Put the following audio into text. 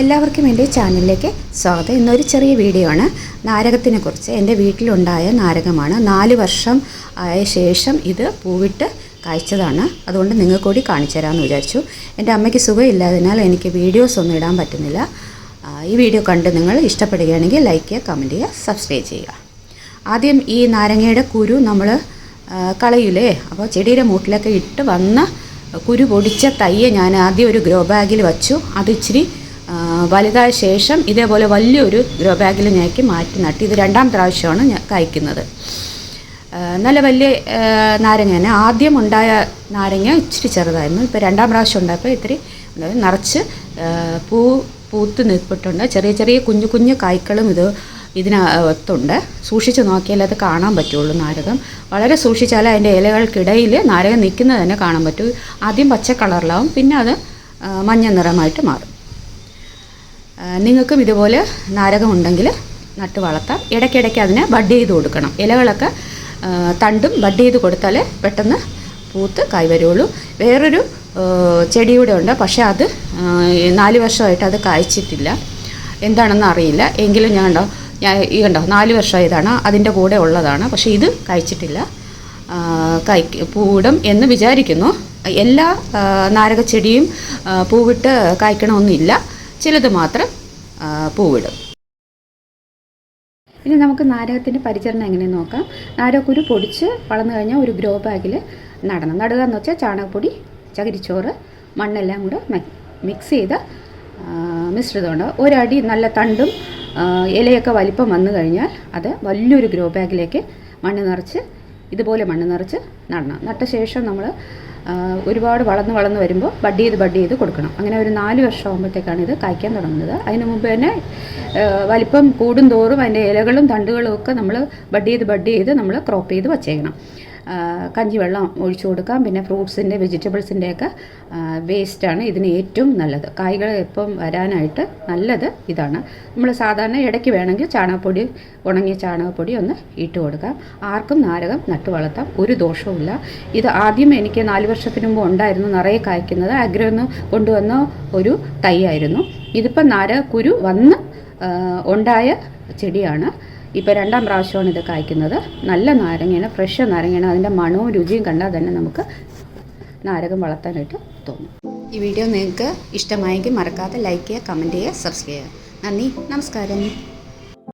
എല്ലാവർക്കും എന്റെ ചാനലിലേക്ക് സ്വാഗതം. ഇന്നൊരു ചെറിയ വീഡിയോ ആണ്. നാരകത്തിനെ കുറിച്ച്. എന്റെ വീട്ടിലുണ്ടായ നാരകമാണ്. നാല് വർഷം ആയ ശേഷം ഇത് പൂവിട്ട് കായ്ച്ചതാണ്. അതുകൊണ്ട് നിങ്ങൾക്ക് കൂടി കാണിച്ചു തരാമെന്ന് വിചാരിച്ചു. എന്റെ അമ്മയ്ക്ക് സുഖമില്ലാതിനാൽ എനിക്ക് വീഡിയോസ് ഒന്നും ഇടാൻ പറ്റുന്നില്ല. ഈ വീഡിയോ കണ്ട് നിങ്ങൾ ഇഷ്ടപ്പെടുകയാണെങ്കിൽ ലൈക്ക് ചെയ്യുക കമന്റ് ചെയ്യുക സബ്സ്ക്രൈബ് ചെയ്യുക. ആദ്യം ഈ നാരങ്ങയുടെ കുരു നമ്മൾ കളയൂലേ? അപ്പോൾ ചെടിയുടെ മൂട്ടിലൊക്കെ ഇട്ട് വന്ന കുരു പൊടിച്ച തയ്യെ ഞാൻ ആദ്യം ഒരു ഗ്രോ ബാഗിൽ വച്ചു. അത് ഇച്ചിരി വലുതായ ശേഷം ഇതേപോലെ വലിയൊരു ഗ്രോ ബാഗിൽ ഞാക്കി മാറ്റി നട്ടി. ഇത് രണ്ടാം പ്രാവശ്യമാണ് ഞാൻ കായ്ക്കുന്നത്. നല്ല വലിയ നാരങ്ങ തന്നെ. ആദ്യം ഉണ്ടായ നാരങ്ങ ഇച്ചിരി ചെറുതായിരുന്നു. ഇപ്പോൾ രണ്ടാം പ്രാവശ്യം ഉണ്ടായപ്പോൾ ഇത്തിരി. നിറച്ച് പൂ പൂത്ത് നിൽപ്പിട്ടുണ്ട്. ചെറിയ ചെറിയ കുഞ്ഞു കുഞ്ഞു കായ്ക്കളും ഇത് ഇതിനകത്തുണ്ട്. സൂക്ഷിച്ച് നോക്കിയാലേ അത് കാണാൻ പറ്റുള്ളൂ നാരകം. വളരെ സൂക്ഷിച്ചാലേ അതിന്റെ ഇലകൾക്കിടയിൽ നാരകം നിൽക്കുന്നത് തന്നെ കാണാൻ പറ്റും. ആദ്യം പച്ച കളറിലാവും പിന്നെ അത് മഞ്ഞ നിറമായിട്ട് മാറും. നിങ്ങൾക്കും ഇതുപോലെ നാരകം ഉണ്ടെങ്കിൽ നട്ട് വളർത്താം. ഇടയ്ക്കിടയ്ക്ക് അതിനെ ബഡ് ചെയ്ത് കൊടുക്കണം. ഇലകളൊക്കെ തണ്ടും ബഡ് ചെയ്ത് കൊടുത്താൽ പെട്ടെന്ന് പൂത്ത് കായ് വരുള്ളൂ വേറൊരു ചെടിയുടെ ഉണ്ട്. പക്ഷേ അത് നാല് വർഷമായിട്ട് അത് കായ്ച്ചിട്ടില്ല. എന്താണെന്ന് അറിയില്ല. എങ്കിലും ഞാൻ കണ്ടോ ഞാൻ ഈ കണ്ടോ നാല് വർഷമായതാണ്. അതിന്റെ കൂടെ ഉള്ളതാണ്. പക്ഷേ ഇത് കഴിച്ചിട്ടില്ല കായ് പൂവിടും എന്ന് വിചാരിക്കുന്നു. എല്ലാ നാരകച്ചെടിയും പൂവിട്ട് കായ്ക്കണമെന്നില്ല ചിലത് മാത്രം പൂവിടും. ഇനി നമുക്ക് നാരകത്തിന്റെ പരിചരണം എങ്ങനെയെന്ന് നോക്കാം. നാരകക്കുരു പൊടിച്ച് വളർന്നു കഴിഞ്ഞാൽ ഒരു ഗ്രോ ബാഗിൽ നടണം. നടുക എന്ന് വെച്ചാൽ ചാണകപ്പൊടി ചകിരിച്ചോറ് മണ്ണെല്ലാം കൂടെ മിക്സ് ചെയ്ത മിശ്രിതമുണ്ട്. ഒരടി നല്ല തണ്ടും ഇലയൊക്കെ വലിപ്പം വന്നു കഴിഞ്ഞാൽ അത് വലിയൊരു ഗ്രോ ബാഗിലേക്ക് മണ്ണ് നിറച്ച് ഇതുപോലെ മണ്ണ് നിറച്ച് നടണം. നട്ട ശേഷം നമ്മൾ ഒരുപാട് വളർന്ന് വളർന്ന് വരുമ്പോൾ ബഡ് ചെയ്ത് ബഡ് ചെയ്ത് കൊടുക്കണം. അങ്ങനെ ഒരു നാല് വർഷം ആകുമ്പോഴത്തേക്കാണ് ഇത് കായ്ക്കാൻ തുടങ്ങുന്നത്. അതിന് മുമ്പ് തന്നെ വലിപ്പം കൂടും തോറും അതിന്റെ ഇലകളും തണ്ടുകളും ഒക്കെ നമ്മൾ ബഡ് ചെയ്ത് ബഡ് ചെയ്ത് നമ്മൾ ക്രോപ്പ് ചെയ്ത് വച്ചേക്കണം. കഞ്ഞിവെള്ളം ഒഴിച്ചു കൊടുക്കാം. പിന്നെ ഫ്രൂട്ട്സിന്റെ വെജിറ്റബിൾസിന്റെയൊക്കെ വേസ്റ്റാണ് ഇതിന് ഏറ്റവും നല്ലത്. കായ്കൾ എപ്പം വരാനായിട്ട് നല്ലത് ഇതാണ്. നമ്മൾ സാധാരണ ഇടയ്ക്ക് വേണമെങ്കിൽ ചാണകപ്പൊടി ഉണങ്ങിയ ചാണകപ്പൊടി ഒന്ന് ഇട്ട് കൊടുക്കാം. ആർക്കും നാരകം നട്ടു വളർത്താം ഒരു ദോഷവുമില്ല. ഇത് ആദ്യം എനിക്ക് നാല് വർഷത്തിന് മുമ്പ് ഉണ്ടായിരുന്നു നിറയെ കായ്ക്കുന്നത്. അഗ്രന്ന് കൊണ്ടുവന്ന ഒരു തൈ ആയിരുന്നു. ഇതിപ്പം നാരക കുരു വന്ന് ഉണ്ടായ ചെടിയാണ്. ഇപ്പോൾ രണ്ടാം പ്രാവശ്യമാണ് ഇത് കായ്ക്കുന്നത്. നല്ല നാരങ്ങയാണ് ഫ്രഷ് നാരങ്ങയാണ്. അതിന്റെ മണവും രുചിയും കണ്ടാൽ തന്നെ നമുക്ക് നാരകം വളർത്താനായിട്ട് തോന്നും. ഈ വീഡിയോ നിങ്ങൾക്ക് ഇഷ്ടമായെങ്കിൽ മറക്കാതെ ലൈക്ക് ചെയ്യുക കമന്റ് ചെയ്യുക സബ്സ്ക്രൈബ് ചെയ്യുക. നന്ദി നമസ്കാരം.